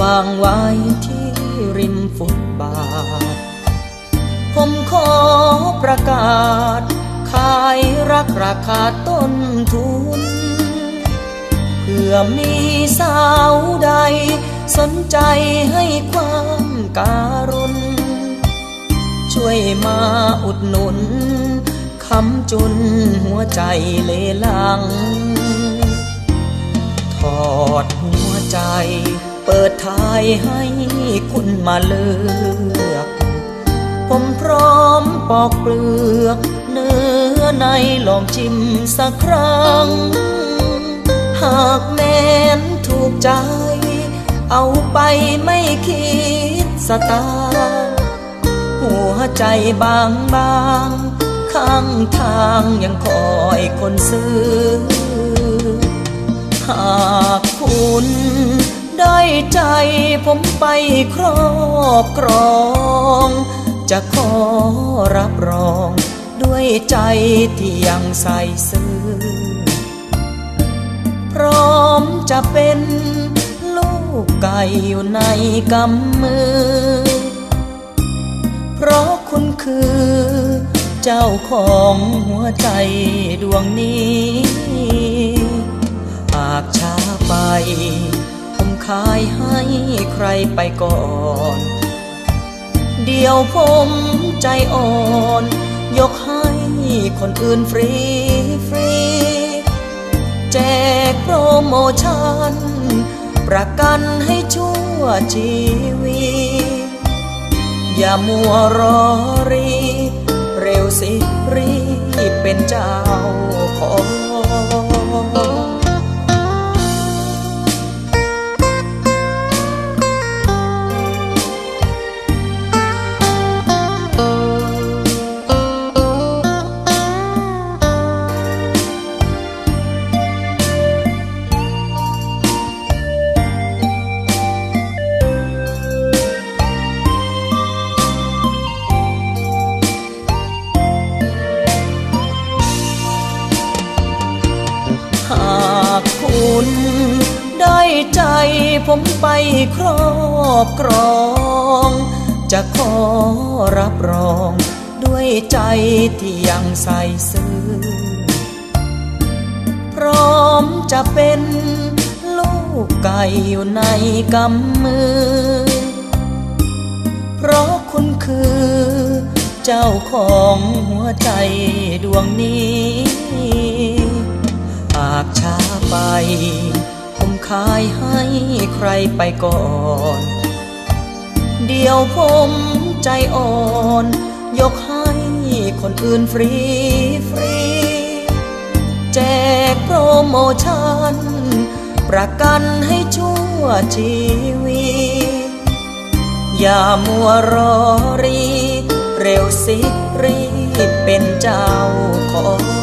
วางไว้ที่ริมฟุตบาท ผมขอประกาศ ขายรักราคาต้นทุน เพื่อมีสาวใด สนใจให้ความการุณ ช่วยมาอุดหนุนคำจุนหัวใจเลลัง ถอดหัว ใจเปิดทายให้คุณมาเลือก ผมพร้อมปอกเปลือก เนื้อในลองชิมสักครั้ง หากแม้นถูกใจ เอาไปไม่คิดสตางค์หัวใจบางบาง ข้างทางยังคอยคนซื้อ ใจผมไปครอบครอง จะขอรับรอง ด้วยใจที่ยังใส่ซื่อพร้อมจะเป็นลูกไก่อยู่ในกำมือ เพราะคุณคือ เจ้าของหัวใจดวงนี้ หากช้าไป ขายให้ใครไปก่อน เดี๋ยวผมใจอ่อน ยกให้คนอื่นฟรีฟรีแจกโปรโมชั่น ประกันให้ชั่วชีวิต อย่ามัวรอรี เร็วสิรีบเป็นเจ้าของ คุณได้ใจผมไปครอบครอง จะขอรับรอง ด้วยใจที่ยังใส่ซื่อพร้อมจะเป็นลูกไก่อยู่ในกำมือ เพราะคุณคือเจ้าของหัวใจดวงนี้ หากช้าไป ผมขายให้ใครไปก่อน เดี๋ยวผมใจอ่อน ยกให้คนอื่นฟรีฟรี แจกโปรโมชั่น ประกันให้ชั่วชีวิต อย่ามัวรอรี เร็วสิรีบเป็นเจ้าของ